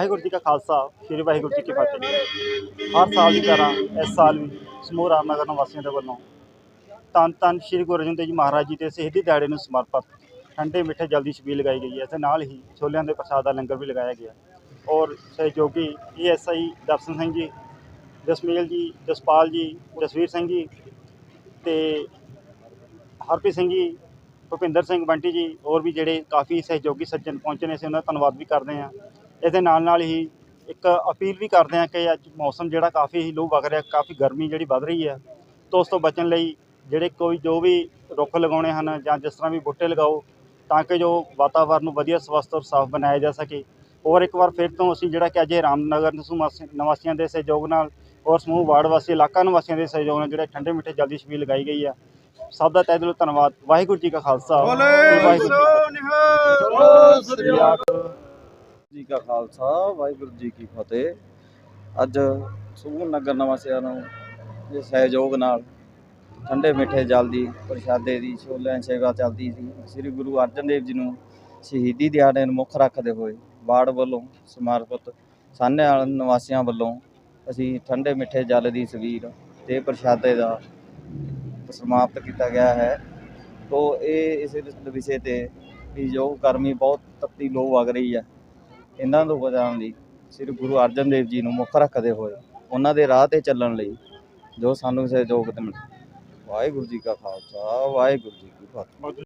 ਵਾਹਿਗੁਰੂ ਜੀ ਕਾ ਖਾਲਸਾ, ਸ੍ਰੀ ਵਾਹਿਗੁਰੂ ਜੀ ਕੀ ਫਤਿਹ। ਹਰ ਸਾਲ ਦੀ ਤਰ੍ਹਾਂ ਇਸ ਸਾਲ ਵੀ ਸਮੂਹ ਰਾਮਨਗਰ ਨਿਵਾਸੀਆਂ ਦੇ ਵੱਲੋਂ ਧੰਨ ਧੰਨ ਸ੍ਰੀ ਗੁਰੂ ਅਰਜਨ ਦੇਵ ਜੀ ਮਹਾਰਾਜ ਜੀ ਦੇ ਸ਼ਹੀਦੀ ਦਿਹਾੜੇ ਨੂੰ ਸਮਰਪਿਤ ਠੰਡੇ ਮਿੱਠੇ ਜਲਦੀ ਛਬੀਲ ਲਗਾਈ ਗਈ ਹੈ। ਤੇ ਨਾਲ ਹੀ ਛੋਲਿਆਂ ਦੇ ਪ੍ਰਸਾਦ ਦਾ ਲੰਗਰ ਵੀ ਲਗਾਇਆ ਗਿਆ ਔਰ ਸਹਿਯੋਗੀ ਏਐਸਆਈ ਦਰਸ਼ਨ ਸਿੰਘ ਜੀ, ਜਸਮੇਲ ਜੀ, ਜਸਪਾਲ ਜੀ, ਜਸਵੀਰ ਸਿੰਘ ਜੀ ਤੇ ਹਰਪ੍ਰੀਤ ਸਿੰਘ ਜੀ, ਭੁਪਿੰਦਰ ਸਿੰਘ ਬੰਟੀ ਜੀ ਹੋਰ ਵੀ ਜਿਹੜੇ ਕਾਫੀ ਸਹਿਯੋਗੀ ਸੱਜਣ ਪਹੁੰਚੇ ਨੇ, ਅਸੀਂ ਉਹਨਾਂ ਦਾ ਧੰਨਵਾਦ ਵੀ ਕਰਦੇ ਹਾਂ ਇਹਦੇ ਨਾਲ ਨਾਲ ਹੀ ਇੱਕ ਅਪੀਲ ਵੀ ਕਰਦੇ ਹਾਂ ਕਿ ਅੱਜ ਮੌਸਮ ਜਿਹੜਾ ਕਾਫੀ ਹੀ ਲੂ ਵਗ ਰਿਹਾ ਕਾਫੀ ਗਰਮੀ ਜਿਹੜੀ ਵੱਧ ਰਹੀ ਹੈ ਤੋਂ ਉਸ ਤੋਂ ਬਚਣ ਲਈ ਜਿਹੜੇ ਕੋਈ ਜੋ ਵੀ ਰੁੱਖ ਲਗਾਉਣੇ ਹਨ ਜਾਂ ਜਿਸ ਤਰ੍ਹਾਂ ਵੀ ਬੂਟੇ ਲਗਾਓ ਤਾਂ ਕਿ ਜੋ ਵਾਤਾਵਰਨ ਨੂੰ ਵਧੀਆ ਸਵਸਥ ਔਰ ਸਾਫ਼ ਬਣਾਇਆ ਜਾ ਸਕੇ। ਹੋਰ ਇੱਕ ਵਾਰ ਫਿਰ ਤੋਂ ਅਸੀਂ ਜਿਹੜਾ ਕਿ ਅੱਜ ਰਾਮਨਗਰ ਨਿਵਾਸੀ- ਨਿਵਾਸੀਆਂ ਦੇ ਸਹਿਯੋਗ ਨਾਲ ਔਰ ਸਮੂਹ ਵਾਰਡ ਵਾਸੀ ਇਲਾਕਾ ਨਿਵਾਸੀਆਂ ਦੇ ਸਹਿਯੋਗ ਨਾਲ ਜਿਹੜੇ ਠੰਡੇ ਮਿੱਠੇ ਜਲਦੀ ਛਬੀਲ ਲਗਾਈ ਗਈ ਹੈ ਸਭ ਦਾ ਤਹਿ ਦਿਲੋਂ ਧੰਨਵਾਦ। ਵਾਹਿਗੁਰੂ ਜੀ ਕਾ ਖਾਲਸਾ। ਵਾਹਿਗੁਰੂ ਜੀ ਕੀ ਫਤਿਹ। ਜੀ ਕਾ ਖਾਲਸਾ, ਵਾਹਿਗੁਰੂ ਜੀ ਕੀ ਫਤਿਹ। ਅੱਜ ਸੂਰ ਨਗਰ ਨਿਵਾਸੀਆਂ ਨੂੰ ਇਹ ਸਹਿਯੋਗ ਨਾਲ ਠੰਡੇ ਮਿੱਠੇ ਜਲ ਦੀ ਪ੍ਰਸ਼ਾਦੇ ਦੀ ਛੋਲਿਆਂ ਸੇਵਾ ਚੱਲਦੀ ਸੀ। ਸ੍ਰੀ ਗੁਰੂ ਅਰਜਨ ਦੇਵ ਜੀ ਨੂੰ ਸ਼ਹੀਦੀ ਦਿਹਾੜੇ ਨੂੰ ਮੁੱਖ ਰੱਖਦੇ ਹੋਏ ਬਾੜ ਵੱਲੋਂ ਸਮਰਪਿਤ ਸਾਹਨੇ ਨਿਵਾਸੀਆਂ ਵੱਲੋਂ ਅਸੀਂ ਠੰਡੇ ਮਿੱਠੇ ਜਲ ਦੀ ਸਵੀਰ ਤੇ ਪ੍ਰਸ਼ਾਦੇ ਦਾ ਸਮਾਪਤ ਕੀਤਾ ਗਿਆ ਹੈ। ਤੋ ਇਹ ਇਸ ਵਿਸ਼ੇ ਤੇ ਵੀ ਜੋ ਗਰਮੀ ਬਹੁਤ ਤੱਤੀ ਲੋ ਵਗ ਰਹੀ ਹੈ। ਇਹਨਾਂ ਤੋਂ ਬਚਾਉਣ ਲਈ ਸ੍ਰੀ ਗੁਰੂ ਅਰਜਨ ਦੇਵ ਜੀ ਨੂੰ ਮੁੱਖ ਰੱਖਦੇ ਹੋਏ ਉਹਨਾਂ ਦੇ ਰਾਹ ਤੇ ਚੱਲਣ ਲਈ ਜੋ ਸਾਨੂੰ ਸਹਿਯੋਗ ਦੇਣ ਵਾਹਿਗੁਰੂ ਜੀ ਕਾ ਖਾਲਸਾ, ਵਾਹਿਗੁਰੂ ਜੀ ਕੀ ਫਤਿਹ।